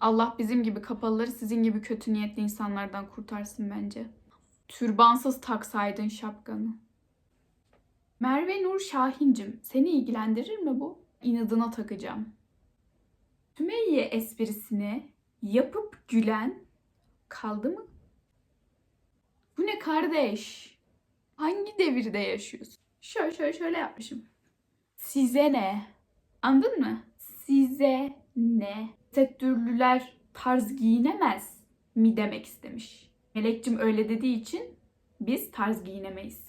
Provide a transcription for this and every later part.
Allah bizim gibi kapalıları sizin gibi kötü niyetli insanlardan kurtarsın bence. Türbansız taksaydın şapkanı. Merve Nur Şahincim, seni ilgilendirir mi bu? İnadına takacağım. Sümeyye esprisini yapıp gülen kaldı mı? Bu ne kardeş? Hangi devirde yaşıyorsun? Şöyle şöyle şöyle yapmışım. Size ne? Anladın mı? Size ne? Tesettürlüler tarz giyinemez mi demek istemiş. Melekçim öyle dediği için biz tarz giyinemeyiz.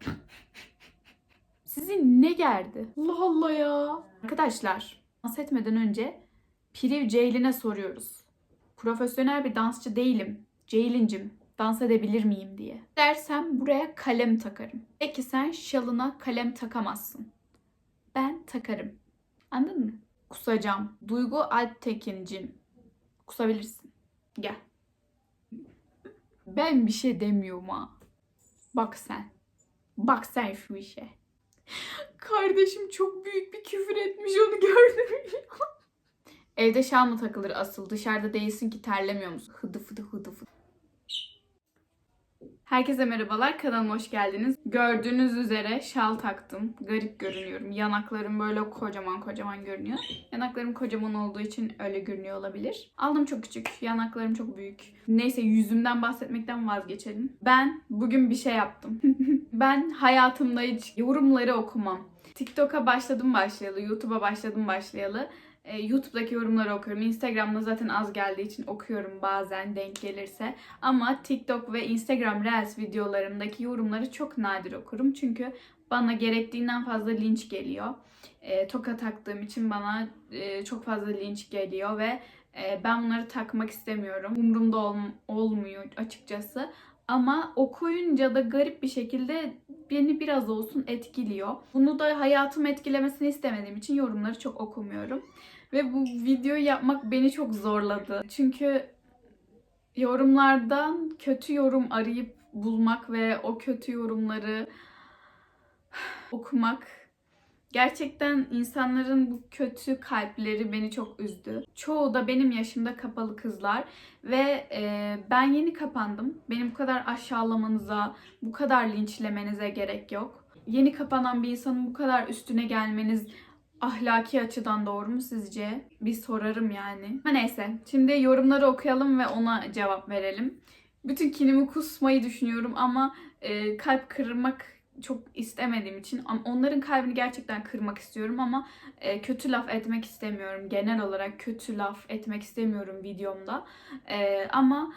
Sizi ne gerdi? Allah Allah ya. Arkadaşlar, dans etmeden önce Priv Ceylin'e soruyoruz. Profesyonel bir dansçı değilim. Ceylin'cim dans edebilir miyim diye. Dersem buraya kalem takarım. Peki sen şalına kalem takamazsın. Ben takarım. Anladın mı? Kusacağım. Duygu Alptekin'cim. Kusabilirsin. Gel. Ben bir şey demiyorum ha. Bak sen. Bak sen şu işe. Kardeşim çok büyük bir küfür etmiş onu gördüm. Evde şal mı takılır asıl? Dışarıda değilsin ki terlemiyor musun? Hıdı fıdı hıdı fıdı. Herkese merhabalar, kanalıma hoş geldiniz. Gördüğünüz üzere şal taktım. Garip görünüyorum. Yanaklarım böyle kocaman kocaman görünüyor. Yanaklarım kocaman olduğu için öyle görünüyor olabilir. Aldım çok küçük, yanaklarım çok büyük. Neyse yüzümden bahsetmekten vazgeçelim. Ben bugün bir şey yaptım. ben hayatımda hiç yorumları okumam. TikTok'a başladım başlayalı, YouTube'a başladım başlayalı. E, YouTube'daki yorumları okuyorum. Instagram'da zaten az geldiği için okuyorum bazen denk gelirse. Ama TikTok ve Instagram Reels videolarımdaki yorumları çok nadir okurum. Çünkü bana gerektiğinden fazla linç geliyor. E, toka taktığım için bana e, çok fazla linç geliyor ve e, ben bunları takmak istemiyorum. Umurumda ol- olmuyor açıkçası. Ama okuyunca da garip bir şekilde beni biraz olsun etkiliyor. Bunu da hayatımı etkilemesini istemediğim için yorumları çok okumuyorum. Ve bu videoyu yapmak beni çok zorladı. Çünkü yorumlardan kötü yorum arayıp bulmak ve o kötü yorumları okumak gerçekten insanların bu kötü kalpleri beni çok üzdü. Çoğu da benim yaşımda kapalı kızlar ve e, ben yeni kapandım. Beni bu kadar aşağılamanıza, bu kadar linçlemenize gerek yok. Yeni kapanan bir insanın bu kadar üstüne gelmeniz ahlaki açıdan doğru mu sizce? Bir sorarım yani. Ha neyse. Şimdi yorumları okuyalım ve ona cevap verelim. Bütün kinimi kusmayı düşünüyorum ama e, kalp kırmak çok istemediğim için onların kalbini gerçekten kırmak istiyorum ama e, kötü laf etmek istemiyorum. Genel olarak kötü laf etmek istemiyorum videomda. E, ama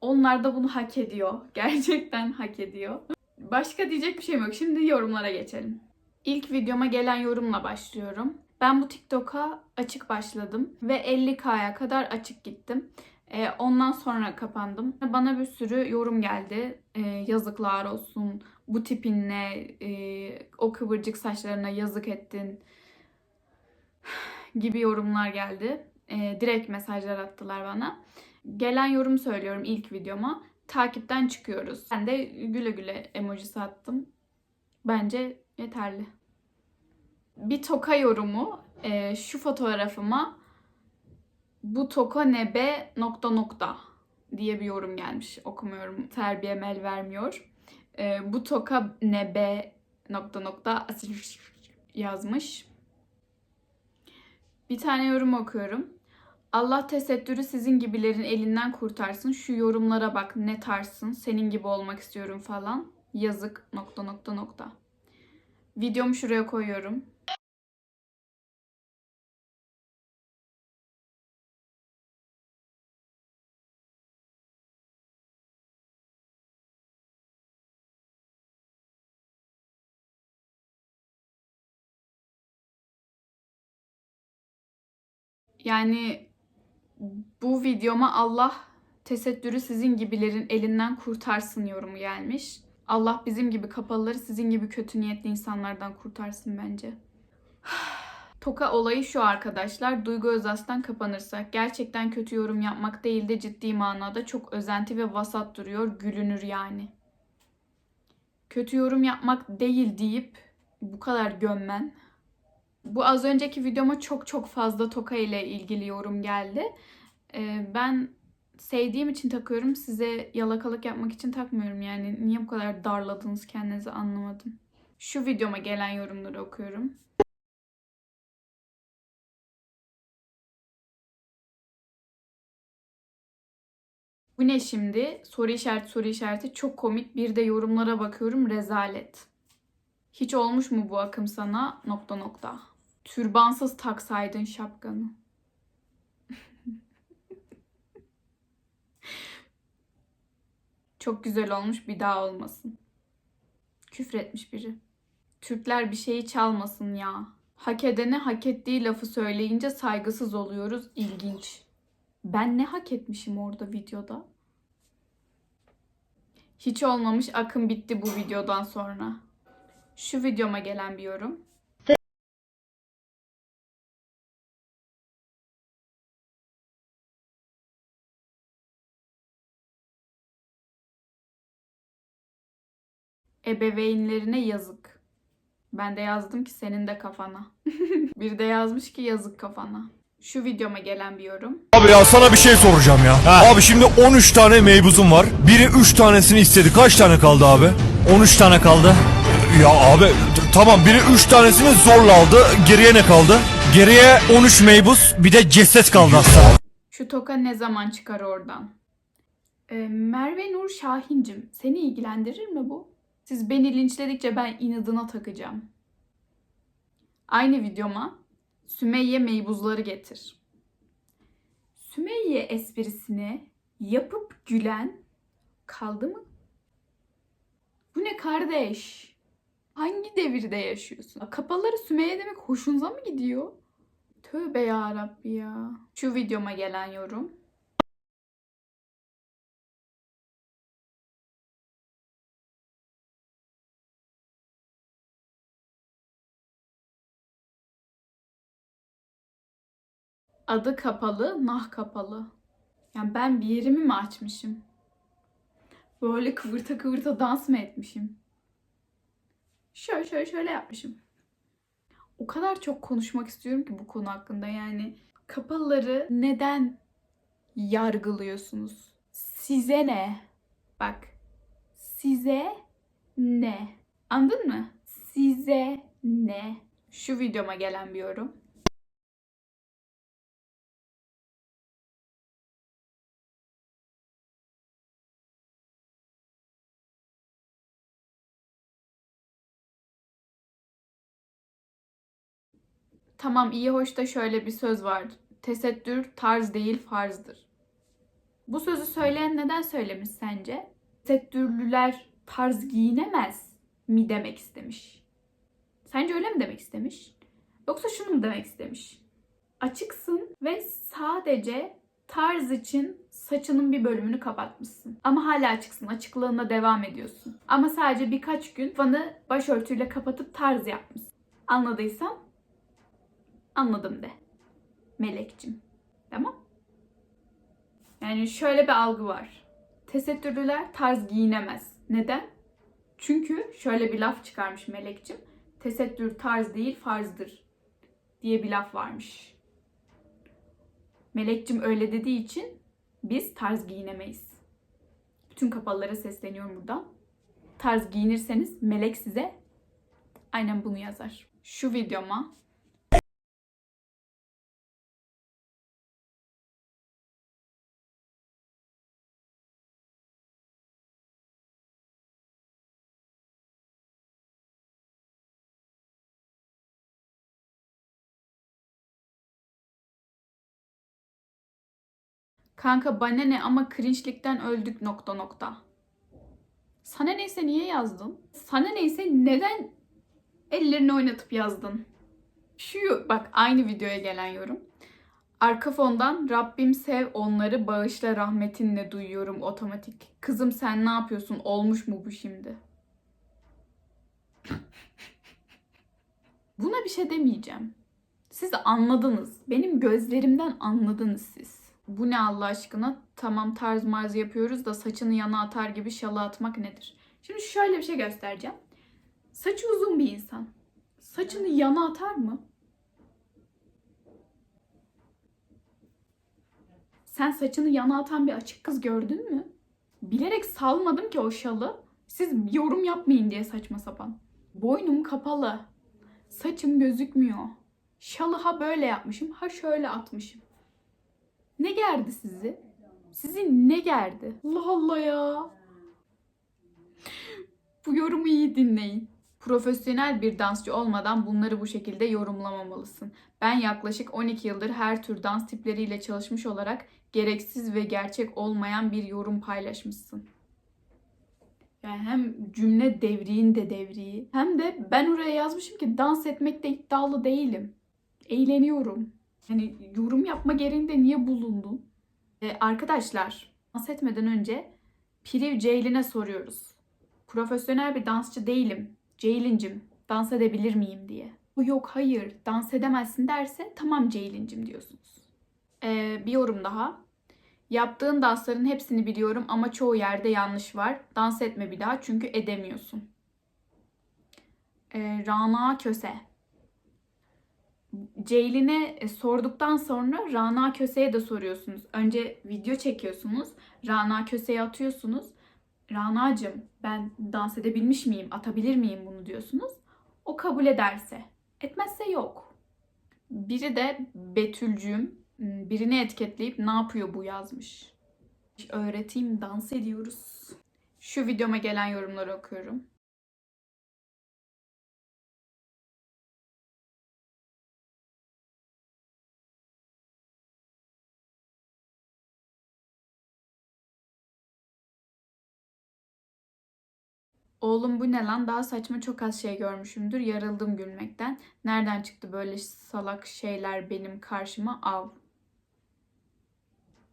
onlar da bunu hak ediyor. Gerçekten hak ediyor. Başka diyecek bir şeyim yok. Şimdi yorumlara geçelim. İlk videoma gelen yorumla başlıyorum. Ben bu TikTok'a açık başladım ve 50k'ya kadar açık gittim. Ee, ondan sonra kapandım. Bana bir sürü yorum geldi. Yazıklar olsun. Bu tipinle e, o kıvırcık saçlarına yazık ettin gibi yorumlar geldi. Ee, direkt mesajlar attılar bana. Gelen yorum söylüyorum ilk videoma. Takipten çıkıyoruz. Ben de güle güle emojisi attım. Bence yeterli. Bir toka yorumu e, şu fotoğrafıma bu toka ne be nokta nokta diye bir yorum gelmiş. Okumuyorum. Terbiyem el vermiyor. E, bu toka ne be nokta nokta yazmış. Bir tane yorum okuyorum. Allah tesettürü sizin gibilerin elinden kurtarsın. Şu yorumlara bak ne tarsın. Senin gibi olmak istiyorum falan. Yazık nokta nokta nokta. Videomu şuraya koyuyorum. Yani bu videoma Allah tesettürü sizin gibilerin elinden kurtarsın yorumu gelmiş. Allah bizim gibi kapalıları sizin gibi kötü niyetli insanlardan kurtarsın bence. Toka olayı şu arkadaşlar. Duygu Özas'tan kapanırsak gerçekten kötü yorum yapmak değil de ciddi manada çok özenti ve vasat duruyor. Gülünür yani. Kötü yorum yapmak değil deyip bu kadar gömmen Bu az önceki videoma çok çok fazla toka ile ilgili yorum geldi. Ee, ben sevdiğim için takıyorum. Size yalakalık yapmak için takmıyorum. Yani niye bu kadar darladınız kendinizi anlamadım. Şu videoma gelen yorumları okuyorum. Bu ne şimdi? Soru işareti soru işareti çok komik. Bir de yorumlara bakıyorum rezalet. Hiç olmuş mu bu akım sana? Nokta nokta. Türbansız taksaydın şapkanı. Çok güzel olmuş bir daha olmasın. Küfretmiş biri. Türkler bir şeyi çalmasın ya. Hak edene hak ettiği lafı söyleyince saygısız oluyoruz. İlginç. Ben ne hak etmişim orada videoda? Hiç olmamış akım bitti bu videodan sonra. Şu videoma gelen bir yorum. Ebeveynlerine yazık. Ben de yazdım ki senin de kafana. bir de yazmış ki yazık kafana. Şu videoma gelen bir yorum. Abi ya sana bir şey soracağım ya. Abi şimdi 13 tane meybuzum var. Biri 3 tanesini istedi. Kaç tane kaldı abi? 13 tane kaldı. Ya abi tamam biri 3 tanesini zorla aldı. Geriye ne kaldı? Geriye 13 meybuz bir de ceset kaldı aslında. Şu toka ne zaman çıkar oradan? Ee, Merve Nur Şahincim, seni ilgilendirir mi bu? Siz beni linçledikçe ben inadına takacağım. Aynı videoma Sümeyye meybuzları getir. Sümeyye esprisini yapıp gülen kaldı mı? Bu ne kardeş? Hangi devirde yaşıyorsun? Kapaları Sümeyye demek hoşunuza mı gidiyor? Tövbe ya Rabbi ya. Şu videoma gelen yorum. Adı kapalı, nah kapalı. Yani ben bir yerimi mi açmışım? Böyle kıvırta kıvırta dans mı etmişim? Şöyle şöyle şöyle yapmışım. O kadar çok konuşmak istiyorum ki bu konu hakkında yani. Kapalıları neden yargılıyorsunuz? Size ne? Bak. Size ne? Anladın mı? Size ne? Şu videoma gelen bir yorum. Tamam iyi hoş da şöyle bir söz var. Tesettür tarz değil farzdır. Bu sözü söyleyen neden söylemiş sence? Tesettürlüler tarz giyinemez mi demek istemiş? Sence öyle mi demek istemiş? Yoksa şunu mu demek istemiş? Açıksın ve sadece tarz için saçının bir bölümünü kapatmışsın. Ama hala açıksın. Açıklığına devam ediyorsun. Ama sadece birkaç gün fanı başörtüyle kapatıp tarz yapmışsın. Anladıysan Anladım de. Melekçim. Tamam? Yani şöyle bir algı var. Tesettürlüler tarz giyinemez. Neden? Çünkü şöyle bir laf çıkarmış Melekçim. Tesettür tarz değil farzdır diye bir laf varmış. Melekçim öyle dediği için biz tarz giyinemeyiz. Bütün kapalılara sesleniyorum buradan. Tarz giyinirseniz melek size aynen bunu yazar. Şu videoma Kanka bana ne ama cringe'likten öldük nokta nokta. Sana neyse niye yazdın? Sana neyse neden ellerini oynatıp yazdın? Şu bak aynı videoya gelen yorum. Arka fondan Rabbim sev onları bağışla rahmetinle duyuyorum otomatik. Kızım sen ne yapıyorsun? Olmuş mu bu şimdi? Buna bir şey demeyeceğim. Siz anladınız. Benim gözlerimden anladınız siz bu ne Allah aşkına tamam tarz marz yapıyoruz da saçını yana atar gibi şala atmak nedir? Şimdi şöyle bir şey göstereceğim. Saçı uzun bir insan. Saçını yana atar mı? Sen saçını yana atan bir açık kız gördün mü? Bilerek salmadım ki o şalı. Siz yorum yapmayın diye saçma sapan. Boynum kapalı. Saçım gözükmüyor. Şalı ha böyle yapmışım ha şöyle atmışım. Ne gerdi sizi? Sizi ne gerdi? Allah Allah ya. Bu yorumu iyi dinleyin. Profesyonel bir dansçı olmadan bunları bu şekilde yorumlamamalısın. Ben yaklaşık 12 yıldır her tür dans tipleriyle çalışmış olarak gereksiz ve gerçek olmayan bir yorum paylaşmışsın. Yani hem cümle devriğin de devriği hem de ben oraya yazmışım ki dans etmekte iddialı değilim. Eğleniyorum. Yani yorum yapma gereğinde niye bulundun? Ee, arkadaşlar dans etmeden önce Priv Ceylin'e soruyoruz. Profesyonel bir dansçı değilim. Ceylin'cim dans edebilir miyim diye. O yok hayır dans edemezsin derse tamam Ceylin'cim diyorsunuz. Ee, bir yorum daha. Yaptığın dansların hepsini biliyorum ama çoğu yerde yanlış var. Dans etme bir daha çünkü edemiyorsun. Ee, Rana Köse. Ceylin'e e, sorduktan sonra Rana Köse'ye de soruyorsunuz. Önce video çekiyorsunuz. Rana Köse'ye atıyorsunuz. Rana'cığım ben dans edebilmiş miyim, atabilir miyim bunu diyorsunuz. O kabul ederse. Etmezse yok. Biri de Betülcüğüm birini etiketleyip ne yapıyor bu yazmış. Öğreteyim dans ediyoruz. Şu videoma gelen yorumları okuyorum. Oğlum bu ne lan? Daha saçma çok az şey görmüşümdür. Yarıldım gülmekten. Nereden çıktı böyle salak şeyler benim karşıma? Av.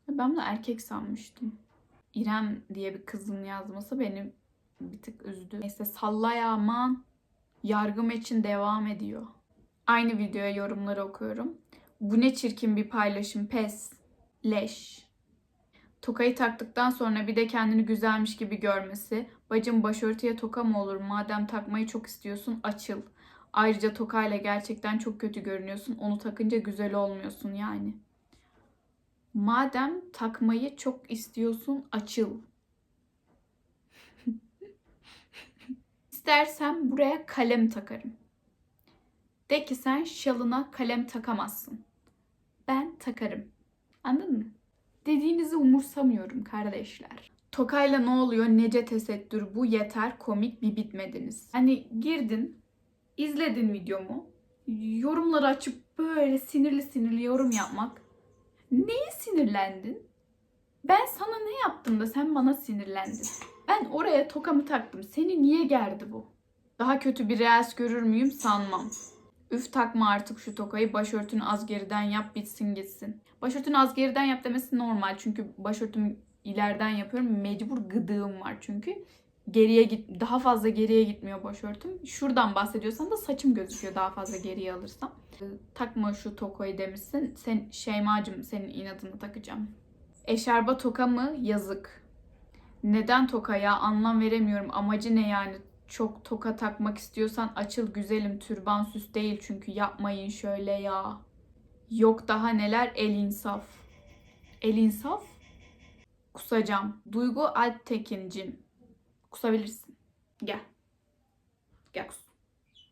Ben bunu erkek sanmıştım. İrem diye bir kızın yazması beni bir tık üzdü. Neyse sallaya aman. Yargım için devam ediyor. Aynı videoya yorumları okuyorum. Bu ne çirkin bir paylaşım pes. Leş. Tokayı taktıktan sonra bir de kendini güzelmiş gibi görmesi. Bacım başörtüye toka mı olur? Madem takmayı çok istiyorsun açıl. Ayrıca tokayla gerçekten çok kötü görünüyorsun. Onu takınca güzel olmuyorsun yani. Madem takmayı çok istiyorsun açıl. İstersen buraya kalem takarım. De ki sen şalına kalem takamazsın. Ben takarım. Anladın mı? Dediğinizi umursamıyorum kardeşler. Tokayla ne oluyor? Nece tesettür bu yeter komik bir bitmediniz. Hani girdin, izledin videomu. Yorumları açıp böyle sinirli sinirli yorum yapmak. Neye sinirlendin? Ben sana ne yaptım da sen bana sinirlendin? Ben oraya tokamı taktım. Seni niye gerdi bu? Daha kötü bir reels görür müyüm sanmam. Üf takma artık şu tokayı başörtünü az geriden yap bitsin gitsin. Başörtünü az geriden yap demesi normal çünkü başörtümü ileriden yapıyorum. Mecbur gıdığım var çünkü. Geriye git daha fazla geriye gitmiyor başörtüm. Şuradan bahsediyorsan da saçım gözüküyor daha fazla geriye alırsam. Ee, Takma şu tokayı demişsin. Sen Şeymacım senin inadını takacağım. Eşarba toka mı? Yazık. Neden toka ya? Anlam veremiyorum. Amacı ne yani? Çok toka takmak istiyorsan açıl güzelim. Türban süs değil çünkü yapmayın şöyle ya. Yok daha neler el insaf. El insaf? Kusacağım. Duygu Alptekin'cim. Kusabilirsin. Gel. Gel kus.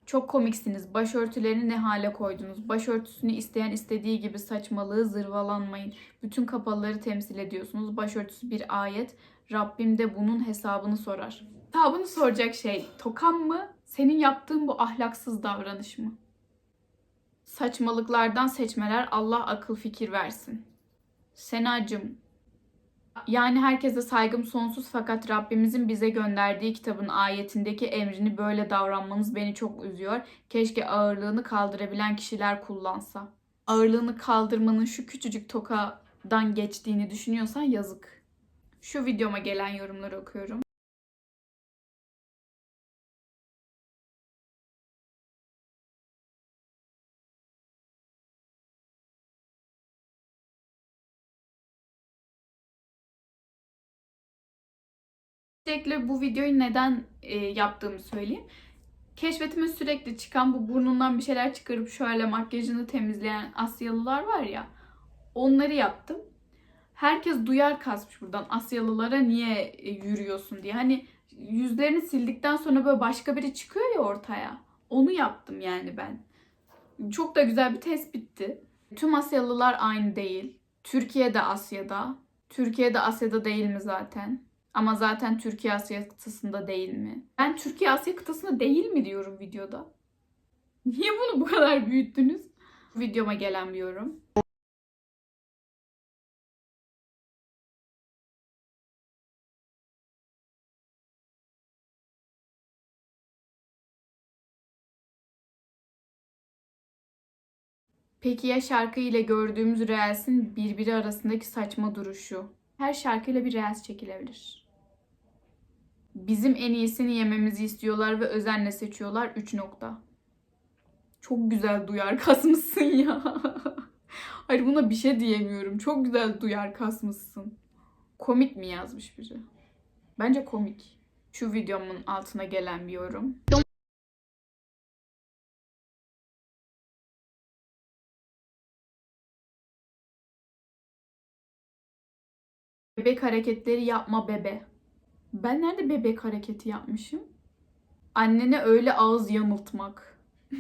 Çok komiksiniz. Başörtülerini ne hale koydunuz? Başörtüsünü isteyen istediği gibi saçmalığı zırvalanmayın. Bütün kapalıları temsil ediyorsunuz. Başörtüsü bir ayet. Rabbim de bunun hesabını sorar. Hesabını soracak şey tokan mı? Senin yaptığın bu ahlaksız davranış mı? Saçmalıklardan seçmeler Allah akıl fikir versin. Senacım, yani herkese saygım sonsuz fakat Rabbimizin bize gönderdiği kitabın ayetindeki emrini böyle davranmanız beni çok üzüyor. Keşke ağırlığını kaldırabilen kişiler kullansa. Ağırlığını kaldırmanın şu küçücük tokadan geçtiğini düşünüyorsan yazık. Şu videoma gelen yorumları okuyorum. Öncelikle bu videoyu neden e, yaptığımı söyleyeyim. Keşfetime sürekli çıkan bu burnundan bir şeyler çıkarıp şöyle makyajını temizleyen Asyalılar var ya. Onları yaptım. Herkes duyar kasmış buradan Asyalılara niye e, yürüyorsun diye. Hani yüzlerini sildikten sonra böyle başka biri çıkıyor ya ortaya. Onu yaptım yani ben. Çok da güzel bir tespitti. Tüm Asyalılar aynı değil. Türkiye de Asya'da. Türkiye de Asya'da değil mi zaten? Ama zaten Türkiye Asya kıtasında değil mi? Ben Türkiye Asya kıtasında değil mi diyorum videoda. Niye bunu bu kadar büyüttünüz? Videoma gelen bir yorum. Peki ya şarkı ile gördüğümüz Reels'in birbiri arasındaki saçma duruşu? Her şarkıyla bir Reels çekilebilir. Bizim en iyisini yememizi istiyorlar ve özenle seçiyorlar 3 nokta. Çok güzel duyar kasmışsın ya. Hayır buna bir şey diyemiyorum. Çok güzel duyar kasmışsın. Komik mi yazmış biri? Bence komik. Şu videomun altına gelen bir yorum. Bebek hareketleri yapma bebe. Ben nerede bebek hareketi yapmışım? Annene öyle ağız yanıltmak.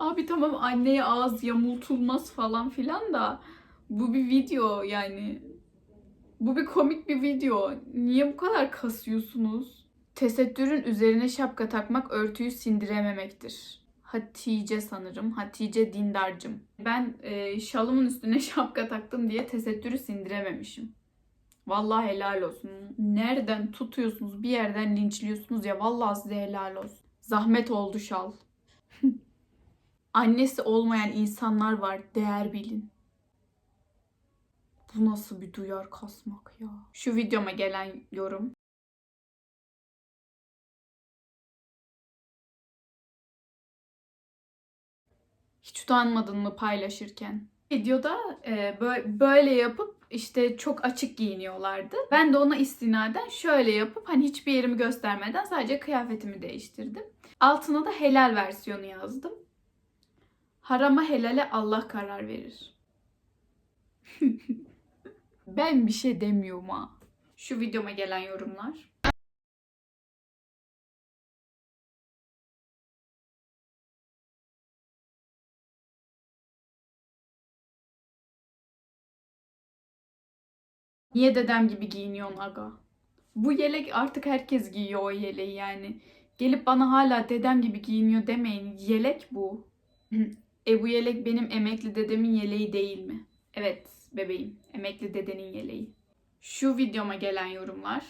Abi tamam anneye ağız yamultulmaz falan filan da bu bir video yani. Bu bir komik bir video. Niye bu kadar kasıyorsunuz? Tesettürün üzerine şapka takmak örtüyü sindirememektir. Hatice sanırım. Hatice Dindarcım. Ben e, şalımın üstüne şapka taktım diye tesettürü sindirememişim. Vallahi helal olsun. Nereden tutuyorsunuz bir yerden linçliyorsunuz ya vallahi size helal olsun. Zahmet oldu şal. Annesi olmayan insanlar var değer bilin. Bu nasıl bir duyar kasmak ya. Şu videoma gelen yorum. Hiç utanmadın mı paylaşırken? Videoda e, bö- böyle yapıp işte çok açık giyiniyorlardı. Ben de ona istinaden şöyle yapıp hani hiçbir yerimi göstermeden sadece kıyafetimi değiştirdim. Altına da helal versiyonu yazdım. Harama helale Allah karar verir. ben bir şey demiyorum ha. Şu videoma gelen yorumlar. Niye dedem gibi giyiniyorsun aga? Bu yelek artık herkes giyiyor o yeleği yani. Gelip bana hala dedem gibi giyiniyor demeyin. Yelek bu. e bu yelek benim emekli dedemin yeleği değil mi? Evet bebeğim. Emekli dedenin yeleği. Şu videoma gelen yorumlar.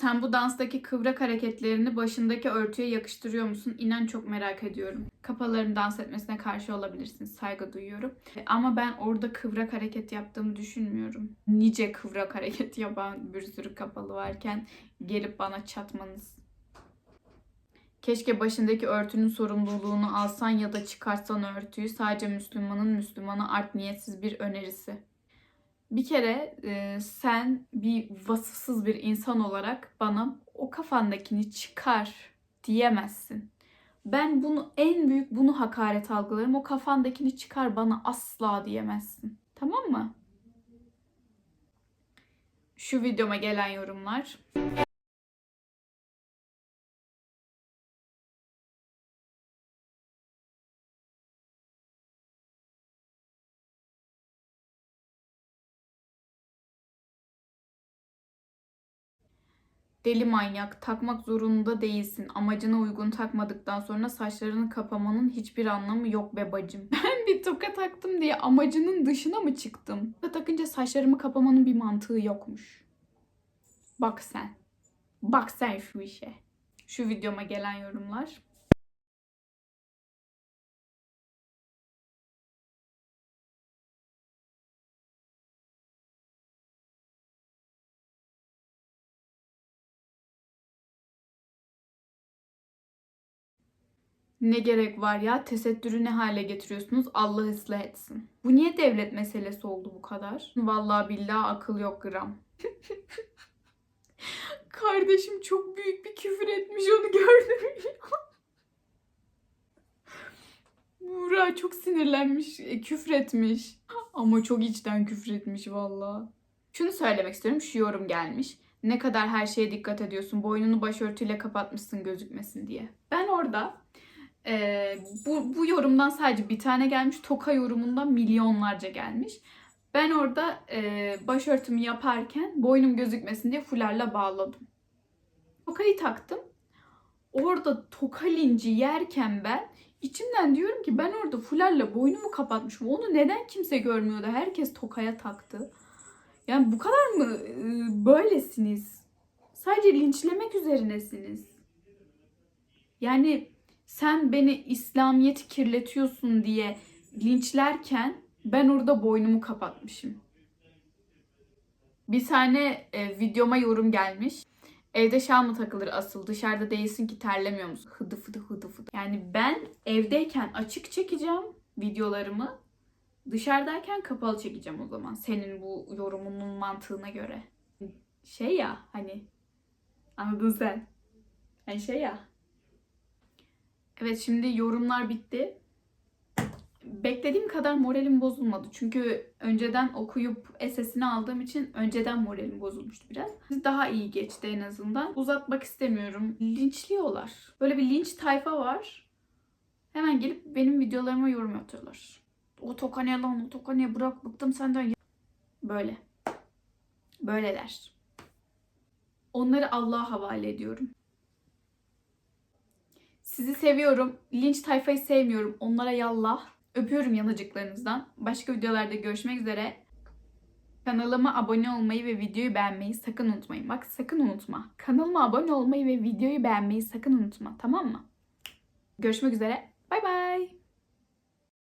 Sen bu danstaki kıvrak hareketlerini başındaki örtüye yakıştırıyor musun? İnan çok merak ediyorum. Kapaların dans etmesine karşı olabilirsin. Saygı duyuyorum. Ama ben orada kıvrak hareket yaptığımı düşünmüyorum. Nice kıvrak hareket yapan bir sürü kapalı varken gelip bana çatmanız. Keşke başındaki örtünün sorumluluğunu alsan ya da çıkartsan örtüyü. Sadece Müslümanın Müslümana art niyetsiz bir önerisi. Bir kere e, sen bir vasıfsız bir insan olarak bana o kafandakini çıkar diyemezsin. Ben bunu en büyük bunu hakaret algılarım. O kafandakini çıkar bana asla diyemezsin. Tamam mı? Şu videoma gelen yorumlar. Deli manyak, takmak zorunda değilsin. Amacına uygun takmadıktan sonra saçlarını kapamanın hiçbir anlamı yok be bacım. Ben bir toka taktım diye amacının dışına mı çıktım? Toka takınca saçlarımı kapamanın bir mantığı yokmuş. Bak sen. Bak sen şu işe. Şu videoma gelen yorumlar. Ne gerek var ya? Tesettürü ne hale getiriyorsunuz? Allah ıslah etsin. Bu niye devlet meselesi oldu bu kadar? Vallahi billahi akıl yok gram. Kardeşim çok büyük bir küfür etmiş onu gördüm ya. Buğra çok sinirlenmiş, e, küfür etmiş. Ama çok içten küfür etmiş valla. Şunu söylemek istiyorum, şu yorum gelmiş. Ne kadar her şeye dikkat ediyorsun, boynunu başörtüyle kapatmışsın gözükmesin diye. Ben orada e, bu, bu yorumdan sadece bir tane gelmiş, toka yorumundan milyonlarca gelmiş. Ben orada e, başörtümü yaparken boynum gözükmesin diye fularla bağladım. Tokayı taktım. Orada toka linci yerken ben içimden diyorum ki ben orada fularla boynumu kapatmışım. Onu neden kimse görmüyordu? Herkes tokaya taktı. Yani bu kadar mı e, böylesiniz? Sadece linçlemek üzerinesiniz. Yani sen beni İslamiyet'i kirletiyorsun diye linçlerken ben orada boynumu kapatmışım. Bir tane e, videoma yorum gelmiş. Evde şal mı takılır asıl dışarıda değilsin ki terlemiyor musun? Hıdı fıdı hıdı fıdı. Yani ben evdeyken açık çekeceğim videolarımı. Dışarıdayken kapalı çekeceğim o zaman. Senin bu yorumunun mantığına göre. Şey ya hani anladın sen. Hani şey ya. Evet şimdi yorumlar bitti. Beklediğim kadar moralim bozulmadı. Çünkü önceden okuyup SS'ini aldığım için önceden moralim bozulmuştu biraz. Daha iyi geçti en azından. Uzatmak istemiyorum. Linçliyorlar. Böyle bir linç tayfa var. Hemen gelip benim videolarıma yorum atıyorlar. O toka ne lan o toka ne bırak bıktım senden. Böyle. Böyleler. Onları Allah'a havale ediyorum. Sizi seviyorum. Linç tayfayı sevmiyorum. Onlara yallah. Öpüyorum yanacıklarınızdan. Başka videolarda görüşmek üzere. Kanalıma abone olmayı ve videoyu beğenmeyi sakın unutmayın. Bak sakın unutma. Kanalıma abone olmayı ve videoyu beğenmeyi sakın unutma. Tamam mı? Görüşmek üzere. Bay bay.